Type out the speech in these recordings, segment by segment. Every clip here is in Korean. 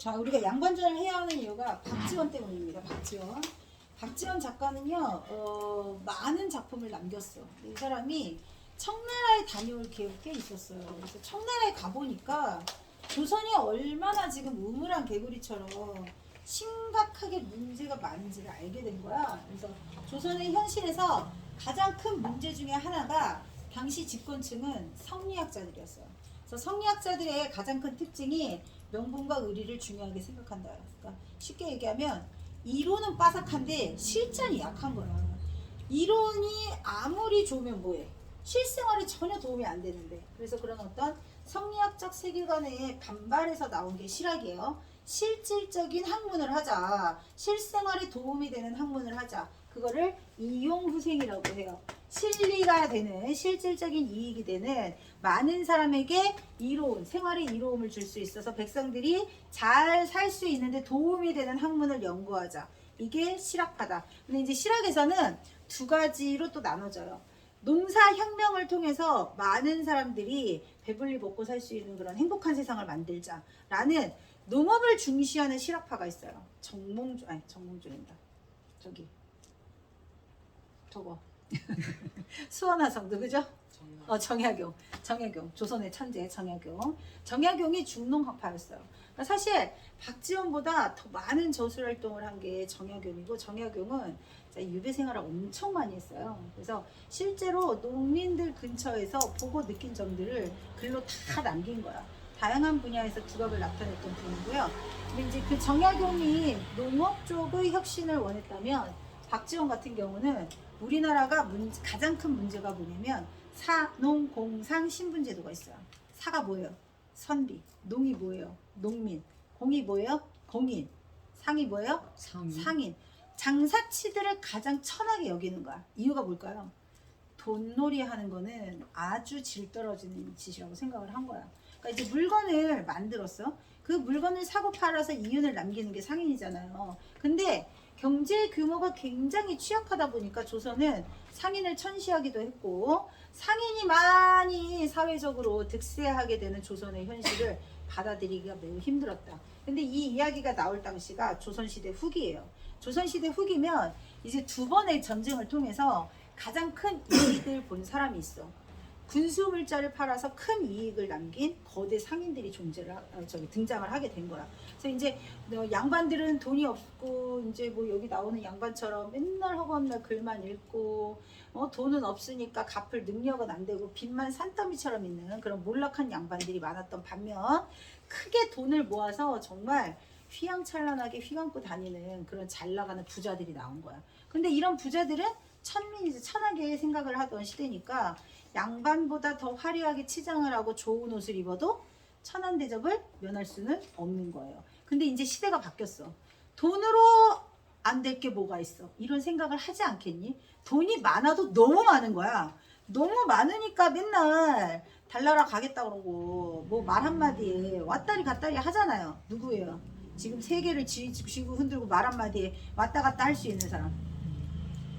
자, 우리가 양반전을 해야 하는 이유가 박지원 때문입니다. 박지원. 박지원 작가는요, 어, 많은 작품을 남겼어. 이 사람이 청나라에 다녀올 기회가 꽤 있었어요. 그래서 청나라에 가보니까 조선이 얼마나 지금 우물한 개구리처럼 심각하게 문제가 많은지를 알게 된 거야. 그래서 조선의 현실에서 가장 큰 문제 중에 하나가 당시 집권층은 성리학자들이었어요. 그래서 성리학자들의 가장 큰 특징이 명분과 의리를 중요하게 생각한다. 그러니까 쉽게 얘기하면 이론은 빠삭한데 실전이 약한 거야. 이론이 아무리 좋으면 뭐해? 실생활에 전혀 도움이 안 되는데. 그래서 그런 어떤 성리학적 세계관에 반발해서 나온 게 실학이에요. 실질적인 학문을 하자. 실생활에 도움이 되는 학문을 하자. 그거를 이용후생이라고 해요. 실리가 되는 실질적인 이익이 되는 많은 사람에게 이로움, 생활에 이로움을 줄 수 있어서 백성들이 잘 살 수 있는데 도움이 되는 학문을 연구하자. 이게 실학파다. 근데 이제 실학에서는 두 가지로 또 나눠져요. 농사 혁명을 통해서 많은 사람들이 배불리 먹고 살 수 있는 그런 행복한 세상을 만들자라는 농업을 중시하는 실학파가 있어요. 정몽주 아니 정몽주입니다. 저기 저거 수원화성도 그죠? 어 정약용, 정약용, 조선의 천재 정약용. 정약용이 중농학파였어요. 그러니까 사실 박지원보다 더 많은 저술 활동을 한 게 정약용이고 정약용은 유배 생활을 엄청 많이 했어요. 그래서 실제로 농민들 근처에서 보고 느낀 점들을 글로 다 남긴 거야. 다양한 분야에서 두각을 나타냈던 분이고요. 근데 이제 그 정약용이 농업 쪽의 혁신을 원했다면 박지원 같은 경우는 우리나라가 문- 가장 큰 문제가 뭐냐면 사농공상 신분제도가 있어요. 사가 뭐예요? 선비. 농이 뭐예요? 농민. 공이 뭐예요? 공인. 상이 뭐예요? 상인. 상인. 장사치들을 가장 천하게 여기는 거야. 이유가 뭘까요? 돈놀이 하는 거는 아주 질 떨어지는 짓이라고 생각을 한 거야. 그러니까 이제 물건을 만들었어. 그 물건을 사고 팔아서 이윤을 남기는 게 상인이잖아요. 근데 경제 규모가 굉장히 취약하다 보니까 조선은 상인을 천시하기도 했고 상인이 많이 사회적으로 득세하게 되는 조선의 현실을 받아들이기가 매우 힘들었다. 근데 이 이야기가 나올 당시가 조선시대 후기예요. 조선시대 후기면 이제 두 번의 전쟁을 통해서 가장 큰 이익을 본 사람이 있어. 군수 물자를 팔아서 큰 이익을 남긴 거대 상인들이 존재를 하- 어, 저기 등장을 하게 된 거야. 그래서 이제 어, 양반들은 돈이 없고 이제 뭐 여기 나오는 양반처럼 맨날 허구한날 글만 읽고 어, 돈은 없으니까 갚을 능력은 안 되고 빚만 산더미처럼 있는 그런 몰락한 양반들이 많았던 반면 크게 돈을 모아서 정말 휘황찬란하게 휘감고 다니는 그런 잘 나가는 부자들이 나온 거야. 근데 이런 부자들은 천민이지 천하게 생각을 하던 시대니까 양반보다 더 화려하게 치장을 하고 좋은 옷을 입어도 천한 대접을 면할 수는 없는 거예요. 근데 이제 시대가 바뀌었어. 돈으로 안 될 게 뭐가 있어? 이런 생각을 하지 않겠니? 돈이 많아도 너무 많은 거야. 너무 많으니까 맨날 달나라 가겠다 그러고 뭐 말 한마디에 왔다리 갔다리 하잖아요. 누구예요? 지금 세계를 쥐- 쥐고 흔들고 말 한마디에 왔다 갔다 할 수 있는 사람.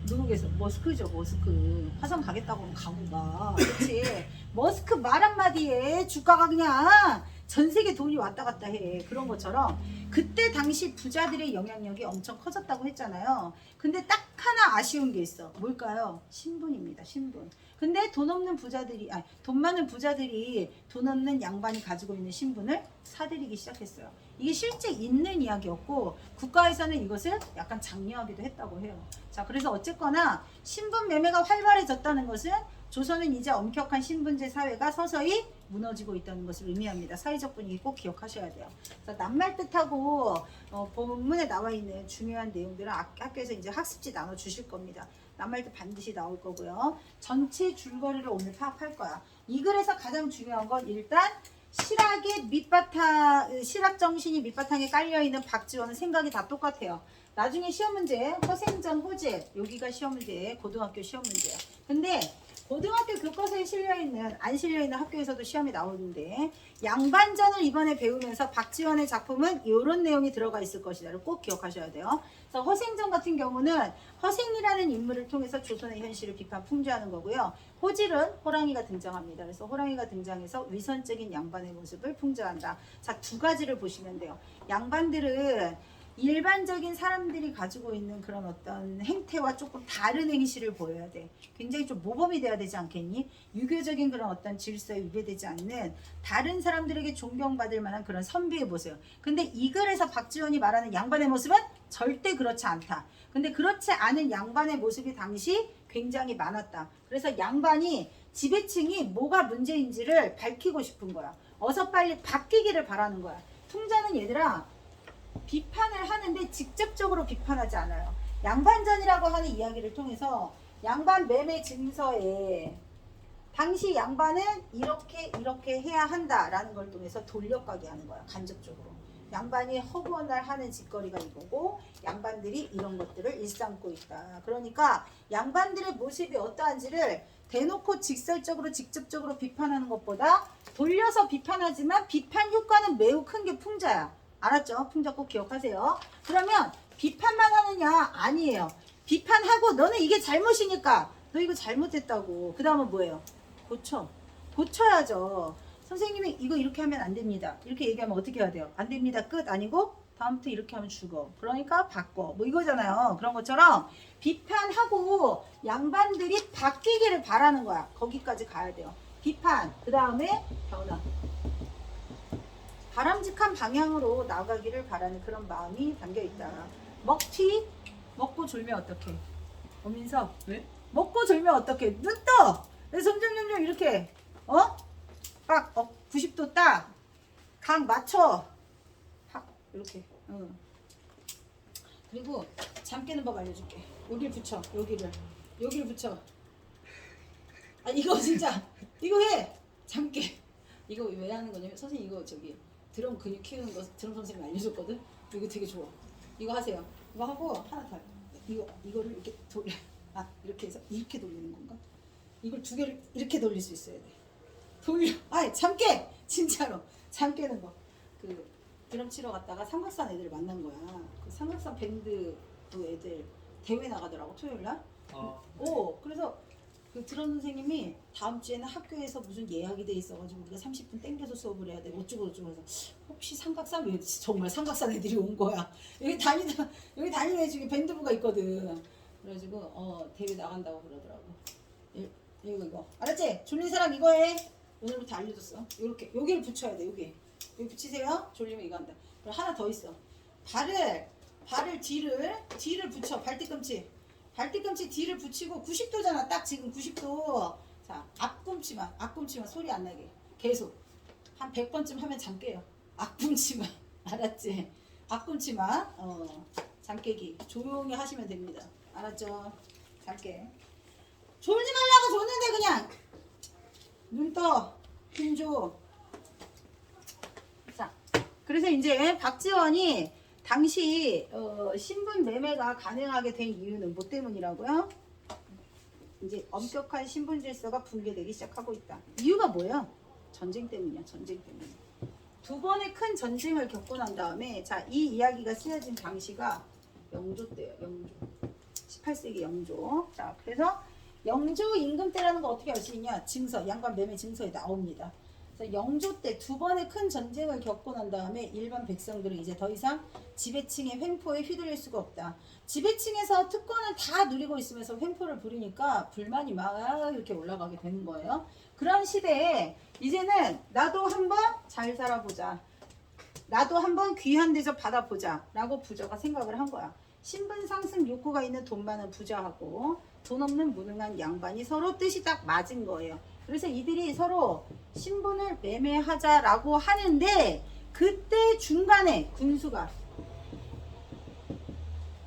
누구겠어? 머스크죠, 머스크. 화성 가겠다고 하면 가고 가. 그치? 머스크 말 한마디에 주가가 그냥 전 세계 돈이 왔다 갔다 해. 그런 것처럼 그때 당시 부자들의 영향력이 엄청 커졌다고 했잖아요. 근데 딱 하나 아쉬운 게 있어. 뭘까요? 신분입니다, 신분. 근데 돈 없는 부자들이, 아니, 돈 많은 부자들이 돈 없는 양반이 가지고 있는 신분을 사들이기 시작했어요. 이게 실제 있는 이야기였고, 국가에서는 이것을 약간 장려하기도 했다고 해요. 자, 그래서 어쨌거나 신분 매매가 활발해졌다는 것은 조선은 이제 엄격한 신분제 사회가 서서히 무너지고 있다는 것을 의미합니다. 사회적 분위기 꼭 기억하셔야 돼요. 자, 낱말 뜻하고 어, 본문에 나와 있는 중요한 내용들은 학- 학교에서 이제 학습지 나눠 주실 겁니다. 낱말 뜻 반드시 나올 거고요. 전체 줄거리를 오늘 파악할 거야. 이 글에서 가장 중요한 건 일단 실학의 밑바탕, 실학 정신이 밑바탕에 깔려 있는 박지원은 생각이 다 똑같아요. 나중에 시험 문제, 허생전 호재 여기가 시험 문제, 고등학교 시험 문제야. 근데 고등학교 교과서에 실려 있는 안 실려 있는 학교에서도 시험에 나오는데 양반전을 이번에 배우면서 박지원의 작품은 이런 내용이 들어가 있을 것이다를 꼭 기억하셔야 돼요. 그래서 허생전 같은 경우는 허생이라는 인물을 통해서 조선의 현실을 비판 풍자하는 거고요. 호질은 호랑이가 등장합니다. 그래서 호랑이가 등장해서 위선적인 양반의 모습을 풍자한다. 자, 두 가지를 보시면 돼요. 양반들은 일반적인 사람들이 가지고 있는 그런 어떤 행태와 조금 다른 행실을 보여야 돼. 굉장히 좀 모범이 돼야 되지 않겠니? 유교적인 그런 어떤 질서에 위배되지 않는 다른 사람들에게 존경받을 만한 그런 선비의 모습. 근데 이 글에서 박지원이 말하는 양반의 모습은 절대 그렇지 않다. 근데 그렇지 않은 양반의 모습이 당시 굉장히 많았다. 그래서 양반이 지배층이 뭐가 문제인지를 밝히고 싶은 거야. 어서 빨리 바뀌기를 바라는 거야. 풍자는 얘들아 비판을 하는데 직접적으로 비판하지 않아요. 양반전이라고 하는 이야기를 통해서 양반 매매 증서에 당시 양반은 이렇게 이렇게 해야 한다라는 걸 통해서 돌려가게 하는 거야 간접적으로. 양반이 허구한 날 하는 짓거리가 이거고 양반들이 이런 것들을 일삼고 있다. 그러니까 양반들의 모습이 어떠한지를 대놓고 직설적으로 직접적으로 비판하는 것보다 돌려서 비판하지만 비판 효과는 매우 큰 게 풍자야. 알았죠? 풍자 꼭 기억하세요. 그러면 비판만 하느냐? 아니에요. 비판하고 너는 이게 잘못이니까 너 이거 잘못했다고. 그 다음은 뭐예요? 고쳐. 고쳐야죠. 선생님이 이거 이렇게 하면 안 됩니다. 이렇게 얘기하면 어떻게 해야 돼요? 안 됩니다. 끝 아니고 다음부터 이렇게 하면 죽어. 그러니까 바꿔. 뭐 이거잖아요. 그런 것처럼 비판하고 양반들이 바뀌기를 바라는 거야. 거기까지 가야 돼요. 비판. 그 다음에 변화. 바람직한 방향으로 나가기를 바라는 그런 마음이 담겨 있다. 먹튀 먹고 졸면 어떡해? 어민석 네? 먹고 졸면 어떡해? 눈 떠. 점점점점 이렇게 어? 딱 어, 90도 딱. 각 맞춰. 딱 이렇게. 응. 그리고 잠 깨는 법 알려줄게. 여기를 붙여. 여기를. 여기를 붙여. 아 이거 진짜 이거 해. 잠 깨. 이거 왜 하는 거냐면 선생님 이거 저기 드럼 근육 키우는 거 드럼 선생님 알려줬거든. 이거 되게 좋아. 이거 하세요. 이거 하고 하나 더. 이거 이거를 이렇게 돌려. 아 이렇게 해서 이렇게 돌리는 건가? 이걸 두 개를 이렇게 돌릴 수 있어야 돼. 돌려. 아이 잠 깨. 진짜로 잠 깨는 거. 그 드럼 치러 갔다가 삼각산 애들 만난 거야. 그 삼각산 밴드 그 애들 대회 나가더라고 토요일 날. 아, 오, 그래서 그 드럼 선생님이 다음 주에는 학교에서 무슨 예약이 돼 있어가지고 우리가 30분 땡겨서 수업을 해야 돼. 어쩌고 저쩌고 해서 혹시 삼각산 왜 정말 삼각산 애들이 온 거야. 여기 다니다 여기 다니는 애 중에 밴드부가 있거든. 그래가지고 어 대회 나간다고 그러더라고. 이- 이거 이거 알았지? 졸린 사람 이거 해. 오늘부터 알려줬어. 이렇게 여기를 붙여야 돼. 여기 여기 붙이세요. 졸리면 이거 한다. 그리고 하나 더 있어. 발을 발을 뒤를 뒤를 붙여 발 뒤꿈치. 발뒤꿈치 뒤를 붙이고 90도잖아. 딱 지금 90도. 자, 앞꿈치만, 앞꿈치만 소리 안 나게. 계속. 한 100번쯤 하면 잠 깨요. 앞꿈치만. 알았지? 앞꿈치만. 어, 잠 깨기. 조용히 하시면 됩니다. 알았죠? 잠 깨. 졸지 말라고 줬는데 그냥. 눈 떠. 힘 줘. 자, 그래서 이제 박지원이 당시 어, 신분 매매가 가능하게 된 이유는 뭐 때문이라고요? 이제 엄격한 신분 질서가 붕괴되기 시작하고 있다. 이유가 뭐야? 전쟁 때문이야. 전쟁 때문에. 두 번의 큰 전쟁을 겪고 난 다음에 자 이 이야기가 쓰여진 당시가 영조 때예요. 영조. 18세기 영조. 자 그래서 영조 임금 때라는 거 어떻게 알 수 있냐? 증서 양반 매매 증서에 나옵니다. 영조 때 두 번의 큰 전쟁을 겪고 난 다음에 일반 백성들은 이제 더 이상 지배층의 횡포에 휘둘릴 수가 없다. 지배층에서 특권을 다 누리고 있으면서 횡포를 부리니까 불만이 막 이렇게 올라가게 되는 거예요. 그런 시대에 이제는 나도 한번 잘 살아보자. 나도 한번 귀한 대접 받아보자. 라고 부자가 생각을 한 거야. 신분 상승 욕구가 있는 돈 많은 부자하고 돈 없는 무능한 양반이 서로 뜻이 딱 맞은 거예요. 그래서 이들이 서로 신분을 매매하자라고 하는데 그때 중간에 군수가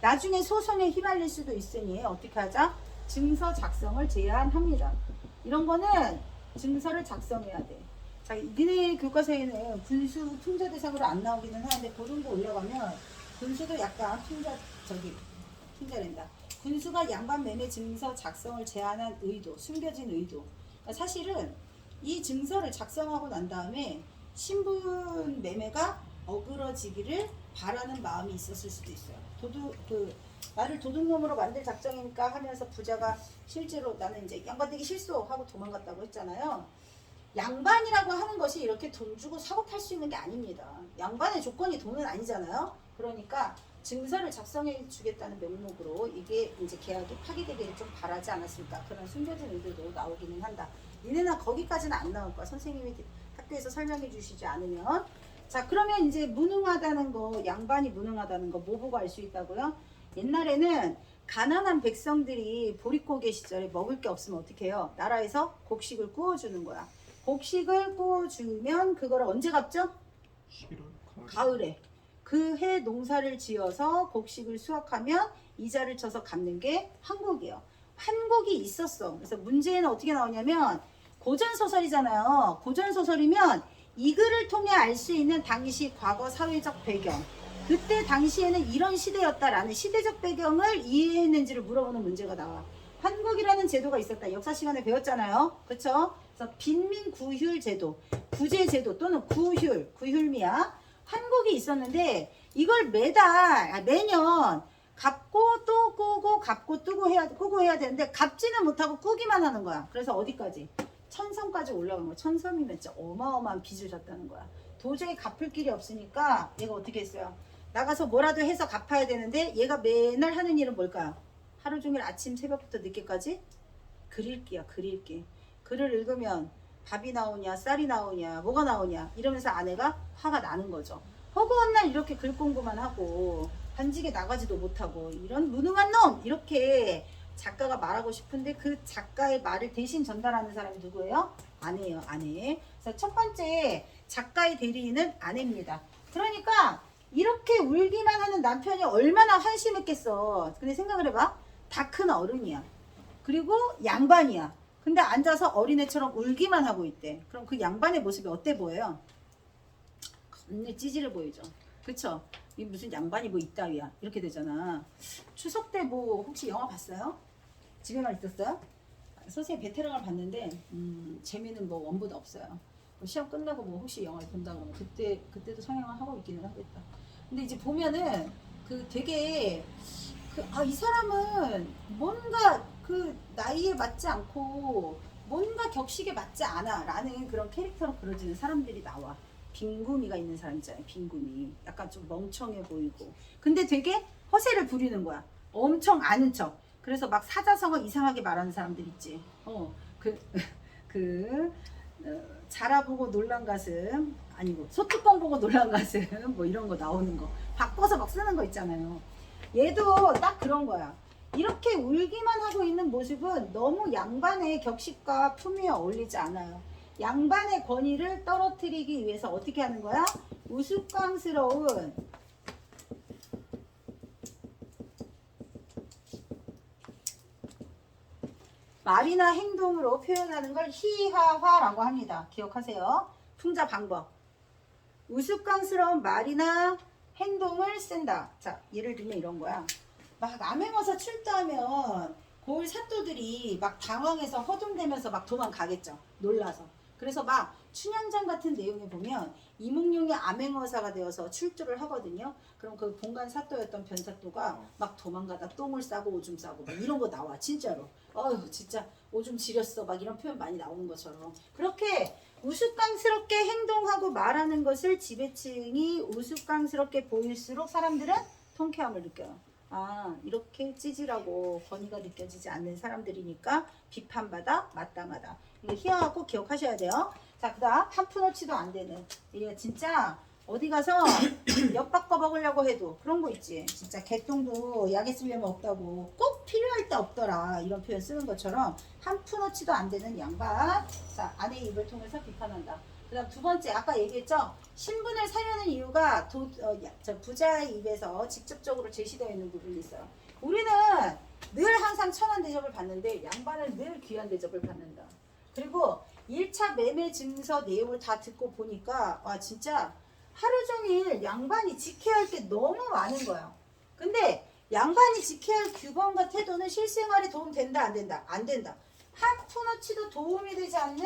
나중에 소송에 휘말릴 수도 있으니 어떻게 하자? 증서 작성을 제안합니다. 이런 거는 증서를 작성해야 돼. 자, 니네 교과서에는 군수 풍자 대상으로 안 나오기는 하는데 그 정도 올라가면 군수도 약간 풍자 저기 풍자된다. 군수가 양반 매매 증서 작성을 제안한 의도, 숨겨진 의도. 사실은 이 증서를 작성하고 난 다음에 신분 매매가 어그러지기를 바라는 마음이 있었을 수도 있어요. 도둑 그 나를 도둑놈으로 만들 작정이니까 하면서 부자가 실제로 나는 이제 양반 되기 싫소 하고 도망갔다고 했잖아요. 양반이라고 하는 것이 이렇게 돈 주고 사고 팔 수 있는 게 아닙니다. 양반의 조건이 돈은 아니잖아요. 그러니까 증서를 작성해 주겠다는 명목으로 이게 이제 계약이 파기되기를 좀 바라지 않았을까 그런 숨겨진 의도도 나오기는 한다. 니네나 거기까지는 안 나올 거야. 선생님이 학교에서 설명해 주시지 않으면. 자 그러면 이제 무능하다는 거 양반이 무능하다는 거 뭐 보고 알 수 있다고요? 옛날에는 가난한 백성들이 보릿고개 시절에 먹을 게 없으면 어떻게 해요? 나라에서 곡식을 구워주는 거야. 곡식을 구워주면 그걸 언제 갚죠? 11월 가을. 가을에 그 해 농사를 지어서 곡식을 수확하면 이자를 쳐서 갚는 게 한국이에요. 한국이 있었어. 그래서 문제는 어떻게 나오냐면 고전 소설이잖아요. 고전 소설이면 이 글을 통해 알 수 있는 당시 과거 사회적 배경. 그때 당시에는 이런 시대였다라는 시대적 배경을 이해했는지를 물어보는 문제가 나와. 한국이라는 제도가 있었다. 역사 시간에 배웠잖아요. 그렇죠? 그래서 빈민 구휼 제도, 구제 제도 또는 구휼, 구휼미야. 한국이 있었는데 이걸 매달 아, 매년 갚고 또 꾸고 갚고 뜨고 해야 꾸고 해야 되는데 갚지는 못하고 꾸기만 하는 거야. 그래서 어디까지? 천섬까지 올라간 거야. 천섬이면 진짜 어마어마한 빚을 졌다는 거야. 도저히 갚을 길이 없으니까 얘가 어떻게 했어요? 나가서 뭐라도 해서 갚아야 되는데 얘가 맨날 하는 일은 뭘까요? 하루 종일 아침 새벽부터 늦게까지 글읽기야 글읽기. 글을 읽으면 밥이 나오냐 쌀이 나오냐 뭐가 나오냐 이러면서 아내가 화가 나는 거죠. 허구한 날 이렇게 글 공부만 하고 반직에 나가지도 못하고 이런 무능한 놈 이렇게 작가가 말하고 싶은데 그 작가의 말을 대신 전달하는 사람이 누구예요? 아내예요 아내. 그래서 첫 번째 작가의 대리인은 아내입니다. 그러니까 이렇게 울기만 하는 남편이 얼마나 한심했겠어. 근데 생각을 해봐. 다 큰 어른이야. 그리고 양반이야. 근데 앉아서 어린애처럼 울기만 하고 있대. 그럼 그 양반의 모습이 어때 보여요? 겁내 찌질해 보이죠. 그쵸? 이 무슨 양반이 뭐 있다위야. 이렇게 되잖아. 추석 때 뭐 혹시 영화 봤어요? 집에만 있었어요? 선생님 베테랑을 봤는데 음, 재미는 뭐 원보다 없어요. 뭐 시험 끝나고 뭐 혹시 영화를 본다 그러면 그때 그때도 상영을 하고 있기는 하겠다. 근데 이제 보면은 그 되게 그 아 이 사람은 뭔가 그 나이에 맞지 않고 뭔가 격식에 맞지 않아 라는 그런 캐릭터로 그려지는 사람들이 나와. 빈구미가 있는 사람 있잖아요. 빈구미. 약간 좀 멍청해 보이고. 근데 되게 허세를 부리는 거야. 엄청 아는 척. 그래서 막 사자성어 이상하게 말하는 사람들 있지. 어, 그, 그, 어, 자라보고 놀란 가슴, 아니고, 소뚜껑 보고 놀란 가슴, 뭐 이런 거 나오는 거. 바꿔서 막 쓰는 거 있잖아요. 얘도 딱 그런 거야. 이렇게 울기만 하고 있는 모습은 너무 양반의 격식과 품위에 어울리지 않아요. 양반의 권위를 떨어뜨리기 위해서 어떻게 하는 거야? 우스꽝스러운 말이나 행동으로 표현하는 걸 희화화라고 합니다. 기억하세요. 풍자 방법. 우스꽝스러운 말이나 행동을 쓴다. 자, 예를 들면 이런 거야. 막 암행어사 출두하면 고을 사또들이 막 당황해서 허둥대면서 막 도망가겠죠. 놀라서. 그래서 막 춘향전 같은 내용에 보면 이몽룡이 암행어사가 되어서 출두를 하거든요. 그럼 그 본관 사또였던 변사또가 막 도망가다 똥을 싸고 오줌 싸고 막 이런 거 나와 진짜로. 어휴 진짜 오줌 지렸어 막 이런 표현 많이 나오는 것처럼 그렇게 우스꽝스럽게 행동하고 말하는 것을 지배층이 우스꽝스럽게 보일수록 사람들은 통쾌함을 느껴요. 아 이렇게 찌질하고 권위가 느껴지지 않는 사람들이니까 비판받아 마땅하다. 이거 희화하고 기억하셔야 돼요. 자 그다음 한 푼어치도 안 되는 이게 진짜 어디 가서 엿 바꿔 먹으려고 해도 그런 거 있지. 진짜 개똥도 약에 쓰려면 없다고 꼭 필요할 때 없더라 이런 표현 쓰는 것처럼 한 푼어치도 안 되는 양반. 자 아내의 입을 통해서 비판한다. 그다음 두 번째 아까 얘기했죠. 신분을 사려는 이유가 도, 어, 부자의 입에서 직접적으로 제시되어 있는 부분이 있어요. 우리는 늘 항상 천한 대접을 받는데 양반은 늘 귀한 대접을 받는다. 그리고 1차 매매 증서 내용을 다 듣고 보니까 와 진짜 하루 종일 양반이 지켜야 할 게 너무 많은 거야. 근데 양반이 지켜야 할 규범과 태도는 실생활에 도움 된다 안 된다 안 된다 한 푼어치도 도움이 되지 않는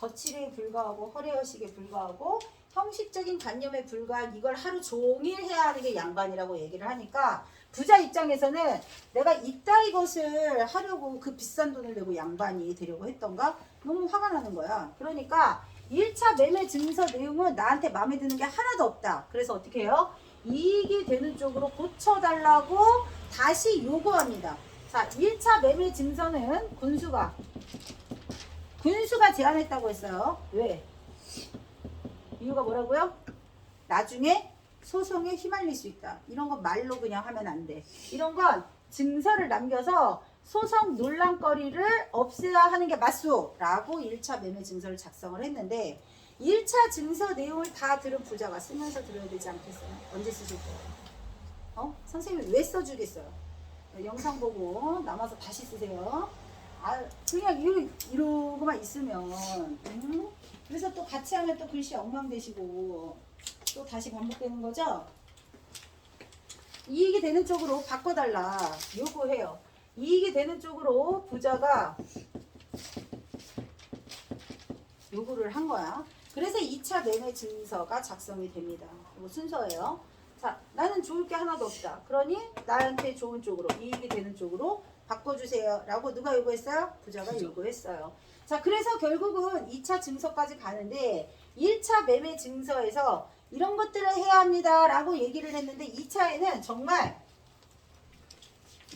거칠에 불과하고 허례허식에 불과하고 형식적인 관념에 불과한 이걸 하루 종일 해야 하는 게 양반이라고 얘기를 하니까 부자 입장에서는 내가 이따위 것을 하려고 그 비싼 돈을 내고 양반이 되려고 했던가 너무 화가 나는 거야 그러니까 1차 매매 증서 내용은 나한테 마음에 드는 게 하나도 없다 그래서 어떻게 해요? 이익이 되는 쪽으로 고쳐달라고 다시 요구합니다. 자, 1차 매매 증서는 군수가 군수가 제안했다고 했어요. 왜? 이유가 뭐라고요? 나중에 소송에 휘말릴 수 있다. 이런 건 말로 그냥 하면 안 돼. 이런 건 증서를 남겨서 소송 논란거리를 없애야 하는 게 맞소라고 1차 매매 증서를 작성을 했는데 1차 증서 내용을 다 들은 부자가 쓰면서 들어야 되지 않겠어요? 언제 쓰실 거예요? 어? 선생님이 왜 써주겠어요? 영상 보고 남아서 다시 쓰세요. 아, 그냥 이러, 이러고만 있으면. 음? 그래서 또 같이 하면 또 글씨 엉망되시고 또 다시 반복되는 거죠? 이익이 되는 쪽으로 바꿔달라 요구해요. 이익이 되는 쪽으로 부자가 요구를 한 거야. 그래서 2차 매매 증서가 작성이 됩니다. 이거 순서예요. 자, 나는 좋을 게 하나도 없다. 그러니 나한테 좋은 쪽으로, 이익이 되는 쪽으로 바꿔주세요. 라고 누가 요구했어요? 부자가 요구했어요. 자, 그래서 결국은 2차 증서까지 가는데 1차 매매 증서에서 이런 것들을 해야 합니다. 라고 얘기를 했는데 2차에는 정말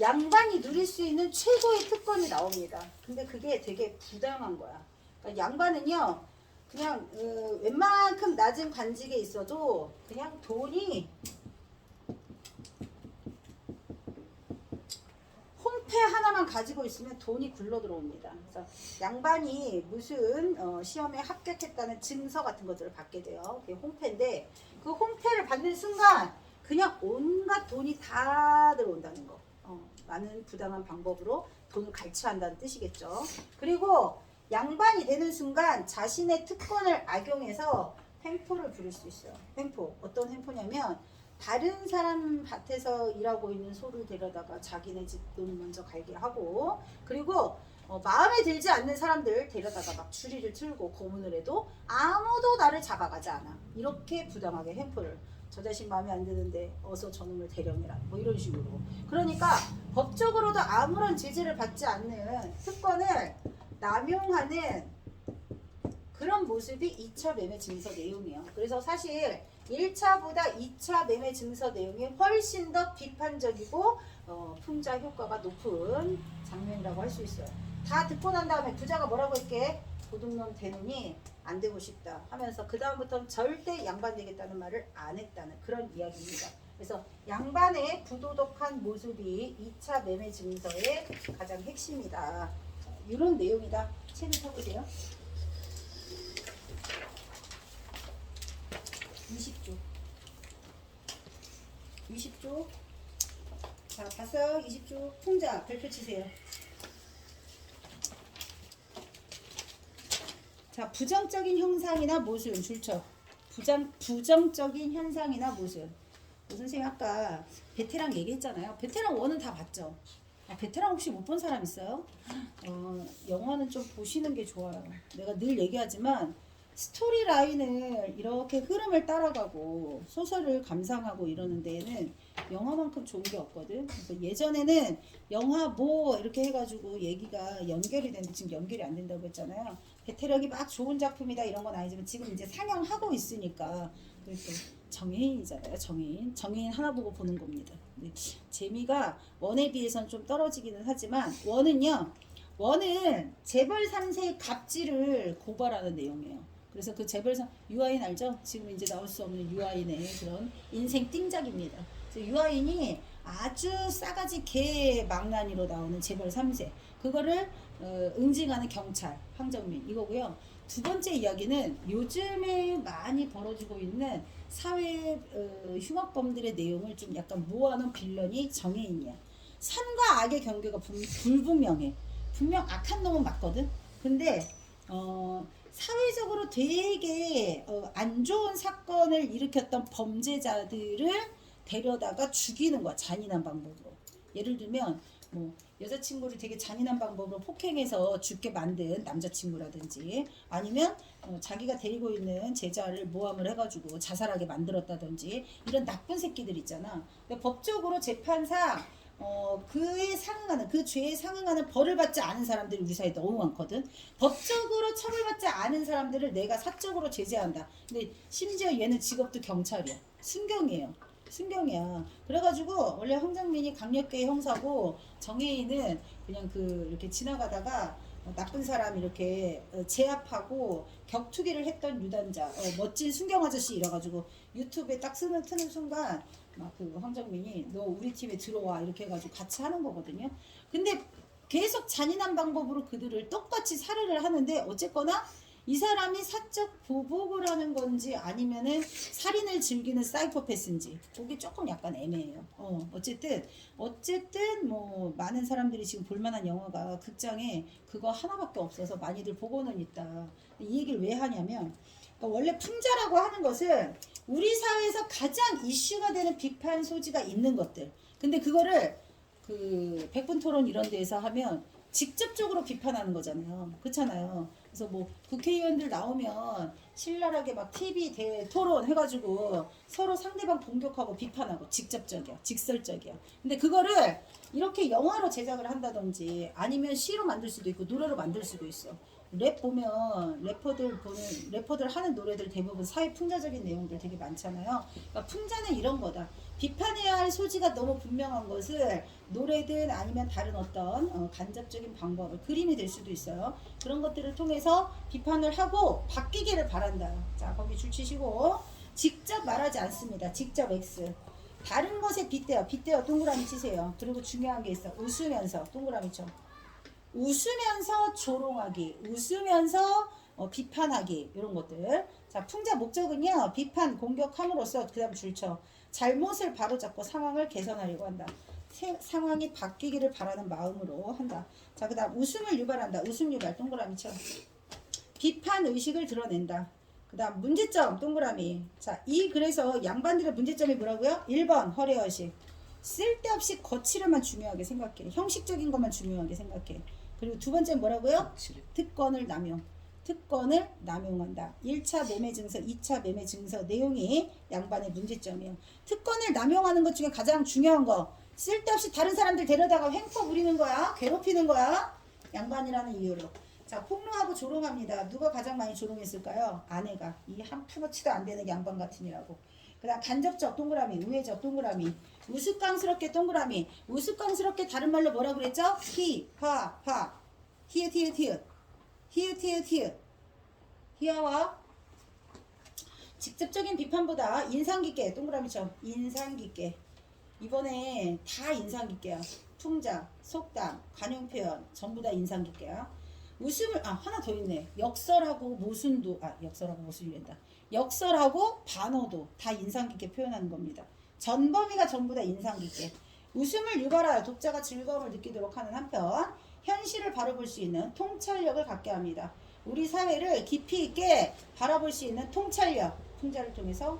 양반이 누릴 수 있는 최고의 특권이 나옵니다. 근데 그게 되게 부당한 거야. 그러니까 양반은요, 그냥 어, 웬만큼 낮은 관직에 있어도 그냥 돈이 홈페 하나만 가지고 있으면 돈이 굴러 들어옵니다. 그래서 양반이 무슨 어, 시험에 합격했다는 증서 같은 것들을 받게 돼요. 그게 홈페인데 그 홈페를 받는 순간 그냥 온갖 돈이 다 들어온다는 거. 어, 많은 부당한 방법으로 돈을 갈취한다는 뜻이겠죠. 그리고 양반이 되는 순간 자신의 특권을 악용해서 횡포를 부릴 수 있어요. 횡포. 어떤 횡포냐면 다른 사람 밭에서 일하고 있는 소를 데려다가 자기네 집 돈을 먼저 갈게 하고 그리고 어, 마음에 들지 않는 사람들 데려다가 막 추리를 틀고 고문을 해도 아무도 나를 잡아가지 않아. 이렇게 부당하게 횡포를 저 자신 마음에 안 드는데 어서 저놈을 대령해라. 뭐 이런 식으로. 그러니까 법적으로도 아무런 제재를 받지 않는 특권을 남용하는 그런 모습이 2차 매매 증서 내용이에요. 그래서 사실 1차보다 2차 매매 증서 내용이 훨씬 더 비판적이고 어, 풍자 효과가 높은 장면이라고 할 수 있어요. 다 듣고 난 다음에 부자가 뭐라고 했게 도둑놈 되느니 안 되고 싶다 하면서 그 다음부터는 절대 양반 되겠다는 말을 안 했다는 그런 이야기입니다. 그래서 양반의 부도덕한 모습이 2차 매매 증서의 가장 핵심이다. 이런 내용이다. 책을 펴보세요. 20조. 20조. 자, 봤어요? 20조. 풍자 별표 치세요. 자, 부정적인 형상이나 모순 줄쳐. 부정 부정적인 현상이나 모순. 뭐 선생님 아까 베테랑 얘기했잖아요. 베테랑 원은 다 봤죠. 아, 베테랑 혹시 못 본 사람 있어요? 어, 영화는 좀 보시는 게 좋아요. 내가 늘 얘기하지만 스토리 라인을 이렇게 흐름을 따라가고 소설을 감상하고 이러는 데에는 영화만큼 좋은 게 없거든. 그래서 예전에는 영화 뭐 이렇게 해가지고 얘기가 연결이 되는데 지금 연결이 안 된다고 했잖아요. 베테랑이 막 좋은 작품이다 이런 건 아니지만 지금 이제 상영하고 있으니까 또 정해인이잖아요. 정해인. 정해인 하나 보고 보는 겁니다. 재미가 원에 비해서는 좀 떨어지기는 하지만 원은요. 원은 재벌 3세 갑질을 고발하는 내용이에요. 그래서 그 재벌 3 유아인 알죠? 지금 이제 나올 수 없는 유아인의 그런 인생 띵작입니다. 유아인이 아주 싸가지 개 망나니로 나오는 재벌 3세 그거를 어, 응징하는 경찰 황정민 이거고요. 두 번째 이야기는 요즘에 많이 벌어지고 있는 사회 어, 흉악범들의 내용을 좀 약간 모아놓은 빌런이 정해인이야. 선과 악의 경계가 불, 불분명해. 분명 악한 놈은 맞거든. 근데 어, 사회적으로 되게 어, 안 좋은 사건을 일으켰던 범죄자들을 데려다가 죽이는 거야. 잔인한 방법으로. 예를 들면 뭐 여자친구를 되게 잔인한 방법으로 폭행해서 죽게 만든 남자친구라든지 아니면 어, 자기가 데리고 있는 제자를 모함을 해가지고 자살하게 만들었다든지 이런 나쁜 새끼들 있잖아. 근데 법적으로 재판상 어, 그에 상응하는 그 죄에 상응하는 벌을 받지 않은 사람들이 우리 사회에 너무 많거든. 법적으로 처벌받지 않은 사람들을 내가 사적으로 제재한다. 근데 심지어 얘는 직업도 경찰이야. 순경이에요. 순경이야. 그래가지고 원래 황정민이 강력계 형사고 정혜인은 그냥 그 이렇게 지나가다가 어, 나쁜 사람 이렇게 어, 제압하고 격투기를 했던 유단자 어, 멋진 순경 아저씨 이래가지고 유튜브에 딱 쓰는 트는 순간 막 그 황정민이 너 우리 팀에 들어와 이렇게 해가지고 같이 하는 거거든요. 근데 계속 잔인한 방법으로 그들을 똑같이 살해를 하는데 어쨌거나 이 사람이 사적 보복을 하는 건지 아니면은 살인을 즐기는 사이코패스인지 그게 조금 약간 애매해요. 어, 어쨌든 어쨌든 뭐 많은 사람들이 지금 볼만한 영화가 극장에 그거 하나밖에 없어서 많이들 보고는 있다. 이 얘기를 왜 하냐면 그러니까 원래 풍자라고 하는 것은 우리 사회에서 가장 이슈가 되는 비판 소지가 있는 것들. 근데 그거를 그 백분 토론 이런 데에서 하면 직접적으로 비판하는 거잖아요. 그렇잖아요. 그래서 뭐 국회의원들 나오면 신랄하게 막 TV 대 토론 해가지고 서로 상대방 공격하고 비판하고 직접적이야, 직설적이야. 근데 그거를 이렇게 영화로 제작을 한다든지 아니면 시로 만들 수도 있고 노래로 만들 수도 있어. 랩 보면 래퍼들 보는 래퍼들 하는 노래들 대부분 사회 풍자적인 내용들 되게 많잖아요. 그러니까 풍자는 이런 거다. 비판해야 할 소지가 너무 분명한 것을 노래든 아니면 다른 어떤 어, 간접적인 방법을 그림이 될 수도 있어요. 그런 것들을 통해서 비판을 하고 바뀌기를 바란다. 자 거기 줄 치시고 직접 말하지 않습니다. 직접 X. 다른 것에 빗대어 빗대어 동그라미 치세요. 그리고 중요한 게 있어. 웃으면서 동그라미 쳐. 웃으면서 조롱하기, 웃으면서 어, 비판하기 이런 것들. 자 풍자 목적은요 비판 공격함으로써 그다음 줄쳐 잘못을 바로잡고 상황을 개선하려고 한다. 세- 상황이 바뀌기를 바라는 마음으로 한다. 자 그 다음 웃음을 유발한다. 웃음 유발 동그라미 쳐. 비판 의식을 드러낸다. 그 다음 문제점 동그라미. 자 이 그래서 양반들의 문제점이 뭐라고요? 1번 허례허식. 쓸데없이 거칠어만 중요하게 생각해. 형식적인 것만 중요하게 생각해. 그리고 두 번째 뭐라고요? 특권을 남용. 특권을 남용한다. 1차 매매 증서, 2차 매매 증서 내용이 양반의 문제점이에요. 특권을 남용하는 것 중에 가장 중요한 거 쓸데없이 다른 사람들 데려다가 횡포 부리는 거야. 괴롭히는 거야. 양반이라는 이유로. 자, 폭로하고 조롱합니다. 누가 가장 많이 조롱했을까요? 아내가. 이한 푸너치도 안 되는 양반 같으니라고. 그 다음 간접적 동그라미, 우회적 동그라미, 우스꽝스럽게 동그라미, 우스꽝스럽게 다른 말로 뭐라 그랬죠? 히, 화, 화, 히읗, 히읗, 히읗, 히읗, 히읗, 히읗, 히어와 직접적인 비판보다 인상 깊게 동그라미처럼 인상 깊게 이번에 다 인상 깊게야. 풍자, 속담, 관용 표현 전부 다 인상 깊게야. 웃음을 아 하나 더 있네. 역설하고 모순도 아 역설하고 모순이 된다. 역설하고 반어도 다 인상 깊게 표현하는 겁니다. 전범위가 전부 다 인상 깊게. 웃음을 유발하여 독자가 즐거움을 느끼도록 하는 한편 현실을 바라볼 수 있는 통찰력을 갖게 합니다. 우리 사회를 깊이 있게 바라볼 수 있는 통찰력 풍자를 통해서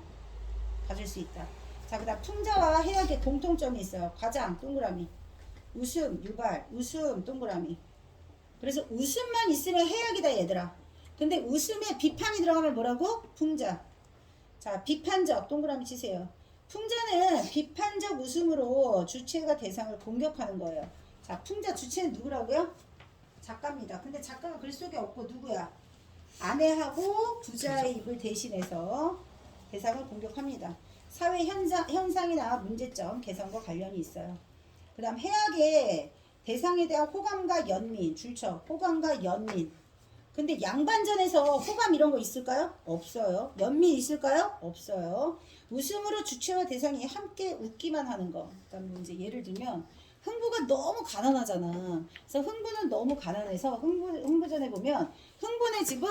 가질 수 있다. 자, 그 다음 풍자와 해악의 공통점이 있어요. 가장 동그라미. 웃음 유발, 웃음 동그라미. 그래서 웃음만 있으면 해악이다 얘들아. 근데 웃음에 비판이 들어가면 뭐라고? 풍자. 자, 비판적 동그라미 치세요. 풍자는 비판적 웃음으로 주체가 대상을 공격하는 거예요. 자, 풍자 주체는 누구라고요? 작가입니다. 근데 작가가 글 속에 없고 누구야? 아내하고 부자의 입을 대신해서 대상을 공격합니다. 사회 현상, 현상이나 문제점 개선과 관련이 있어요. 그 다음 해악의 대상에 대한 호감과 연민, 줄쳐, 호감과 연민. 근데 양반전에서 호감 이런 거 있을까요? 없어요. 연민 있을까요? 없어요. 웃음으로 주체와 대상이 함께 웃기만 하는 거. 그러니까 이제 예를 들면 흥부가 너무 가난하잖아. 그래서 흥부는 너무 가난해서 흥부 흥부전에 보면 흥분의 집은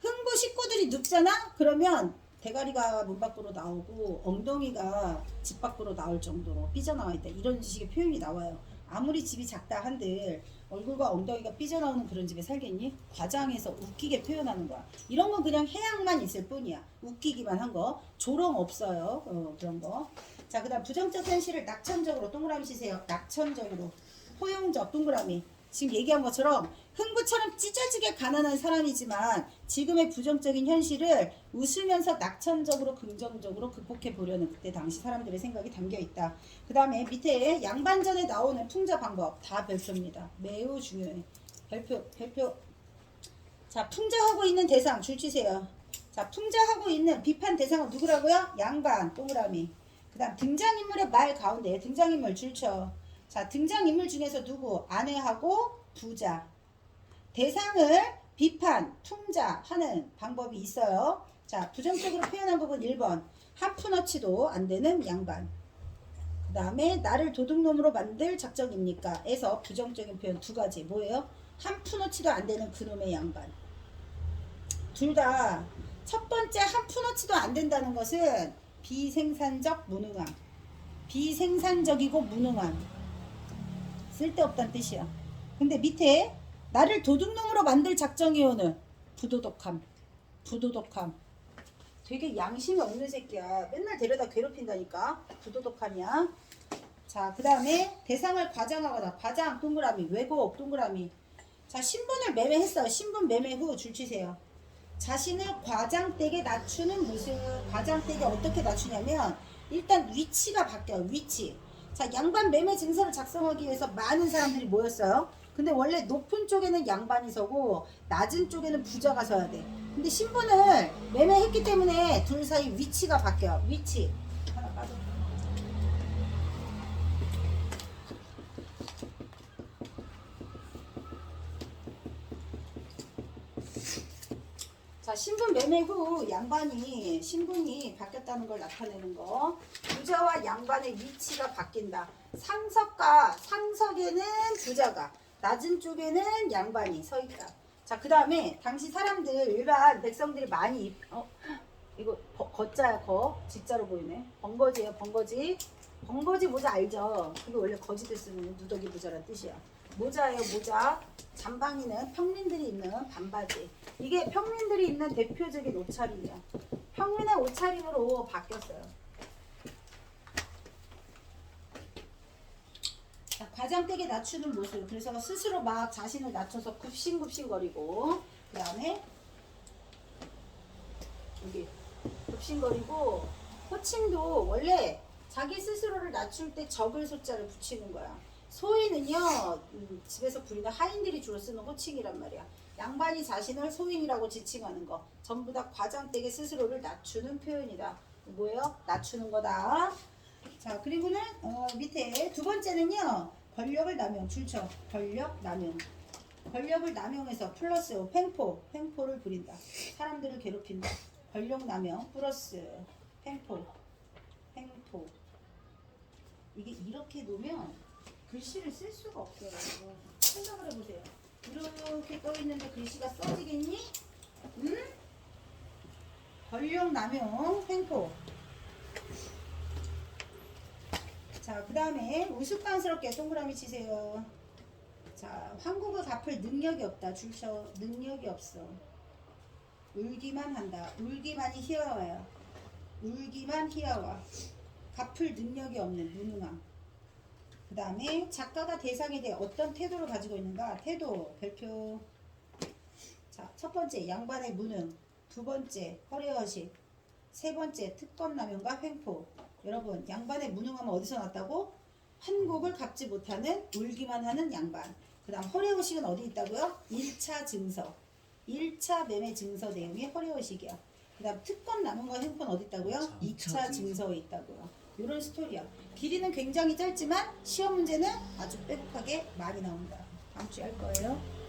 흥부 식구들이 눕잖아. 그러면 대가리가 문 밖으로 나오고 엉덩이가 집 밖으로 나올 정도로 삐져나와 있다. 이런 식의 표현이 나와요. 아무리 집이 작다 한들 얼굴과 엉덩이가 삐져나오는 그런 집에 살겠니? 과장해서 웃기게 표현하는 거야. 이런 건 그냥 해양만 있을 뿐이야. 웃기기만 한 거. 조롱 없어요. 어, 그런 거. 자, 그 다음 부정적 현실을 낙천적으로 동그라미 치세요. 낙천적으로 포용적 동그라미. 지금 얘기한 것처럼 흥부처럼 찢어지게 가난한 사람이지만 지금의 부정적인 현실을 웃으면서 낙천적으로 긍정적으로 극복해 보려는 그때 당시 사람들의 생각이 담겨 있다. 그 다음에 밑에 양반전에 나오는 풍자 방법 다 별표입니다. 매우 중요해. 별표, 별표. 자, 풍자하고 있는 대상 줄 치세요. 자, 풍자하고 있는 비판 대상은 누구라고요? 양반, 동그라미. 그 다음 등장인물의 말 가운데 등장인물 줄 쳐. 자, 등장인물 중에서 누구? 아내하고 부자. 대상을 비판, 풍자하는 방법이 있어요. 자, 부정적으로 표현한 부분 1번. 하프너치도 안 되는 양반. 그 다음에 나를 도둑놈으로 만들 작정입니까? 에서 부정적인 표현 두 가지. 뭐예요? 한 푸너치도 안 되는 그놈의 양반. 둘 다 첫 번째 한 푸너치도 안 된다는 것은 비생산적 무능함. 비생산적이고 무능함. 쓸데없다는 뜻이야. 근데 밑에 나를 도둑놈으로 만들 작정이오는 부도덕함. 부도덕함. 되게 양심이 없는 새끼야. 맨날 데려다 괴롭힌다니까. 부도덕함이야. 자, 그 다음에 대상을 과장하거나 과장 동그라미, 왜곡 동그라미. 자, 신분을 매매했어요. 신분 매매 후 줄치세요. 자신을 과장되게 낮추는 무슨 과장되게 어떻게 낮추냐면 일단 위치가 바뀌어요. 위치. 자, 양반 매매 증서를 작성하기 위해서 많은 사람들이 모였어요. 근데 원래 높은 쪽에는 양반이 서고 낮은 쪽에는 부자가 서야 돼. 근데 신분을 매매했기 때문에 둘 사이 위치가 바뀌어요. 위치. 하나 빠져. 자, 신분 매매 후 양반이 신분이 바뀌었다는 걸 나타내는 거. 부자와 양반의 위치가 바뀐다. 상석과 상석에는 부자가, 낮은 쪽에는 양반이 서 있다. 자, 그 다음에 당시 사람들 일반 백성들이 많이 입- 어, 이거 버- 거자야 거 진짜로 보이네. 번거지예요 번거지. 번거지 모자 알죠? 그게 원래 거지들 쓰는 누더기 모자란 뜻이야. 모자예요 모자. 잠방이는 평민들이 입는 반바지. 이게 평민들이 입는 대표적인 옷차림이야. 평민의 옷차림으로 바뀌었어요. 자, 과장되게 낮추는 모습. 그래서 스스로 막 자신을 낮춰서 굽신굽신거리고 그 다음에 여기 굽신거리고 호칭도 원래 자기 스스로를 낮출 때 적을 소자를 붙이는 거야. 소인은요 음, 집에서 부리는 하인들이 주로 쓰는 호칭이란 말이야. 양반이 자신을 소인이라고 지칭하는 거 전부 다 과장되게 스스로를 낮추는 표현이다. 뭐예요? 낮추는 거다. 자 그리고는 어, 밑에 두 번째는요 권력을 남용 출처 권력 남용. 권력을 남용해서 플러스 횡포 횡포를 부린다. 사람들을 괴롭힌다. 권력 남용 플러스 횡포 횡포. 이게 이렇게 놓으면 글씨를 쓸 수가 없어요 생각을 해보세요. 이렇게 떠 있는데 글씨가 써지겠니? 응? 권력 남용 횡포 자, 그 다음에 우스꽝스럽게 동그라미 치세요. 자, 한국어 갚을 능력이 없다. 줄쳐. 능력이 없어. 울기만 한다. 울기만이 희화와요. 울기만 희화와. 갚을 능력이 없는 무능함. 그 다음에 작가가 대상에 대해 어떤 태도를 가지고 있는가? 태도, 별표. 자, 첫 번째, 양반의 무능. 두 번째, 허례허식. 세 번째, 특권남용과 횡포. 여러분 양반의 무능함은 어디서 났다고? 한국을 갚지 못하는 울기만 하는 양반. 그 다음 허례허식은 어디 있다고요? 1차 증서. 1차 매매 증서 내용이 허례허식이야. 그 다음 특권 남용과 횡포는 어디 있다고요? 자, 2차 이차 증서에 있다고요. 이런 스토리야. 길이는 굉장히 짧지만 시험 문제는 아주 빼곡하게 많이 나온다. 다음 주에 할 거예요.